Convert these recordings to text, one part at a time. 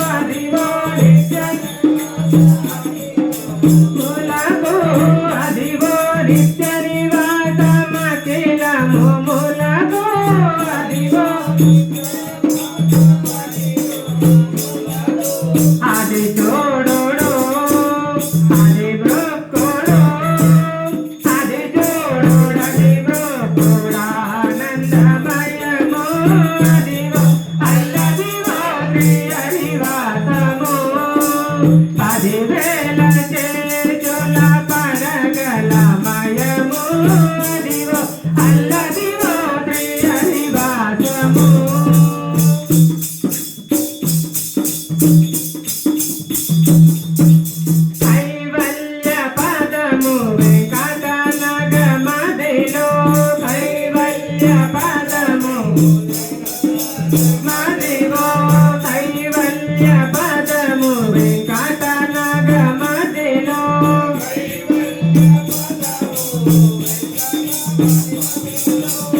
Rahima. నివాసము పదివేల చేర్చుల పడగల మయము అదివో అల్ల Thank cá.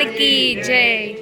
భగవానికి జై